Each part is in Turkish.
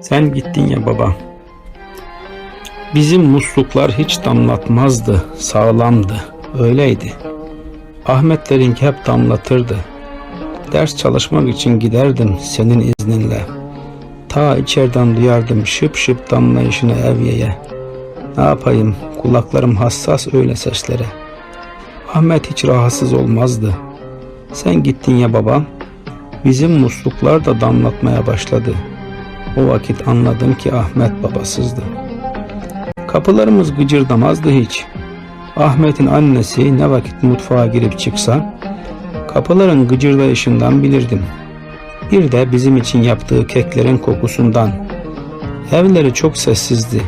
Sen gittin ya baba. Bizim musluklar hiç damlatmazdı, sağlamdı, öyleydi. Ahmetlerinki hep damlatırdı. Ders çalışmak için giderdim senin izninle. Ta içeriden duyardım şıp şıp damlayışını evyeye. Ne yapayım, kulaklarım hassas öyle seslere. Ahmet hiç rahatsız olmazdı. Sen gittin ya baba, bizim musluklar da damlatmaya başladı. O vakit anladım ki Ahmet babasızdı. Kapılarımız gıcırdamazdı hiç. Ahmet'in annesi ne vakit mutfağa girip çıksa, kapıların gıcırdayışından bilirdim. Bir de bizim için yaptığı keklerin kokusundan. Evleri çok sessizdi.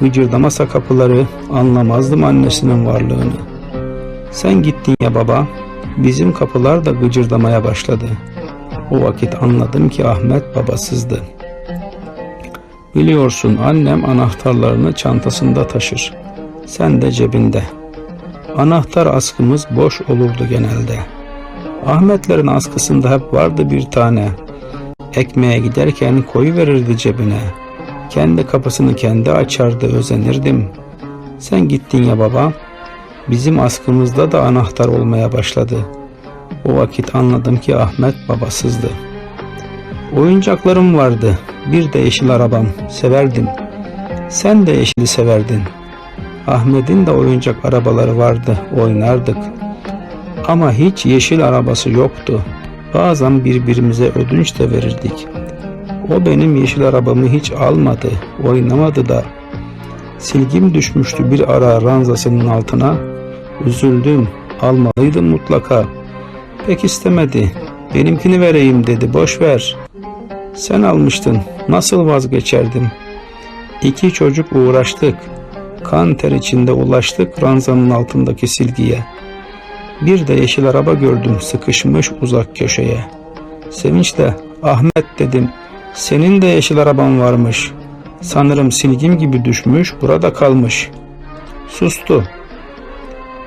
Gıcırdamasa kapıları anlamazdım annesinin varlığını. Sen gittin ya baba, bizim kapılar da gıcırdamaya başladı. O vakit anladım ki Ahmet babasızdı. Biliyorsun annem anahtarlarını çantasında taşır. Sen de cebinde. Anahtar askımız boş olurdu genelde. Ahmetlerin askısında hep vardı bir tane. Ekmeğe giderken koyu verirdi cebine. Kendi kapısını kendi açardı özenirdim. Sen gittin ya baba. Bizim askımızda da anahtar olmaya başladı. O vakit anladım ki Ahmet babasızdı. Oyuncaklarım vardı. Bir de yeşil arabam. Severdim. Sen de yeşili severdin. Ahmet'in de oyuncak arabaları vardı. Oynardık. Ama hiç yeşil arabası yoktu. Bazen birbirimize ödünç de verirdik. O benim yeşil arabamı hiç almadı, oynamadı da. Silgim düşmüştü bir ara ranzasının altına. Üzüldüm, almalıydım mutlaka. Pek istemedi. Benimkini vereyim dedi, boş ver. Sen almıştın, nasıl vazgeçerdim? İki çocuk uğraştık. Kan ter içinde ulaştık ranzanın altındaki silgiye. Bir de yeşil araba gördüm sıkışmış uzak köşeye. Sevinçle Ahmet dedim. Senin de yeşil araban varmış. Sanırım silgim gibi düşmüş burada kalmış. Sustu.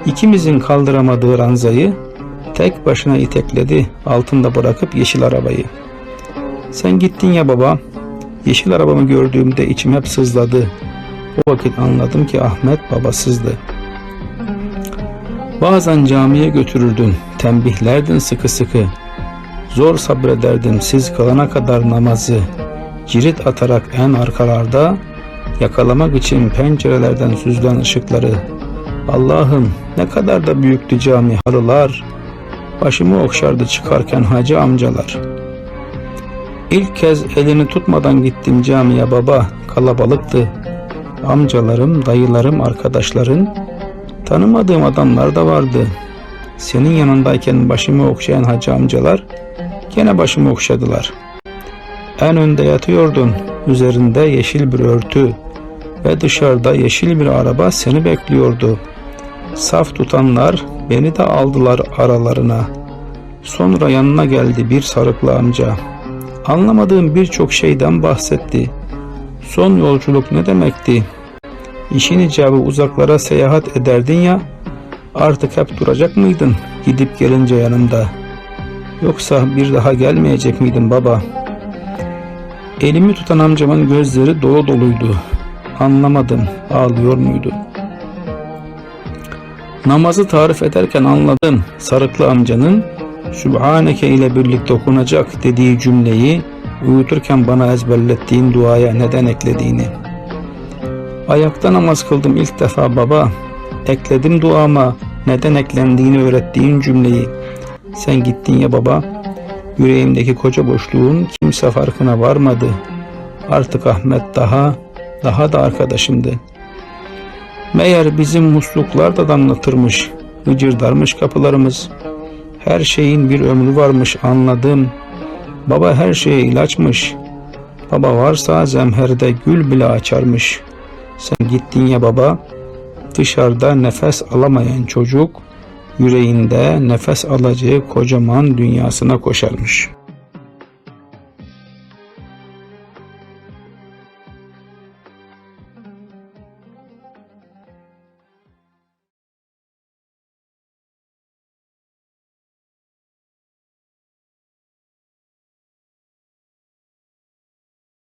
İkimizin kaldıramadığı ranzayı tek başına itekledi altında bırakıp yeşil arabayı. Sen gittin ya baba. Yeşil arabamı gördüğümde içim hep sızladı. O vakit anladım ki Ahmet babasızdı. Bazen camiye götürürdün, tembihlerdin sıkı sıkı. Zor sabrederdim siz kalana kadar namazı. Cirit atarak en arkalarda, yakalamak için pencerelerden süzülen ışıkları. Allah'ım ne kadar da büyüktü cami halılar. Başımı okşardı çıkarken hacı amcalar. İlk kez elini tutmadan gittim camiye baba, kalabalıktı. Amcalarım, dayılarım, arkadaşların, Tanımadığım adamlar da vardı. Senin yanındayken başımı okşayan hacı amcalar gene başımı okşadılar. En önde yatıyordun. Üzerinde yeşil bir örtü ve dışarıda yeşil bir araba seni bekliyordu. Saf tutanlar beni de aldılar aralarına. Sonra yanına geldi bir sarıklı amca. Anlamadığım birçok şeyden bahsetti. Son yolculuk ne demekti? İşin icabı uzaklara seyahat ederdin ya, artık hep duracak mıydın gidip gelince yanımda? Yoksa bir daha gelmeyecek miydin baba? Elimi tutan amcamın gözleri dolu doluydu. Anlamadım, ağlıyor muydu? Namazı tarif ederken anladım sarıklı amcanın Sübhaneke ile birlikte okunacak dediği cümleyi uyuturken bana ezberlettiğin duaya neden eklediğini.'' Ayakta namaz kıldım ilk defa baba. Ekledim duama neden eklendiğini öğrettiğin cümleyi. Sen gittin ya baba. Yüreğimdeki koca boşluğun kimse farkına varmadı. Artık Ahmet daha, daha da arkadaşımdı. Meğer bizim musluklar da damlatırmış, gıcırdarmış kapılarımız. Her şeyin bir ömrü varmış anladım. Baba her şeye ilaçmış. Baba varsa zemherde gül bile açarmış.'' Sen gittin ya baba, dışarıda nefes alamayan çocuk, yüreğinde nefes alacağı kocaman dünyasına koşarmış.''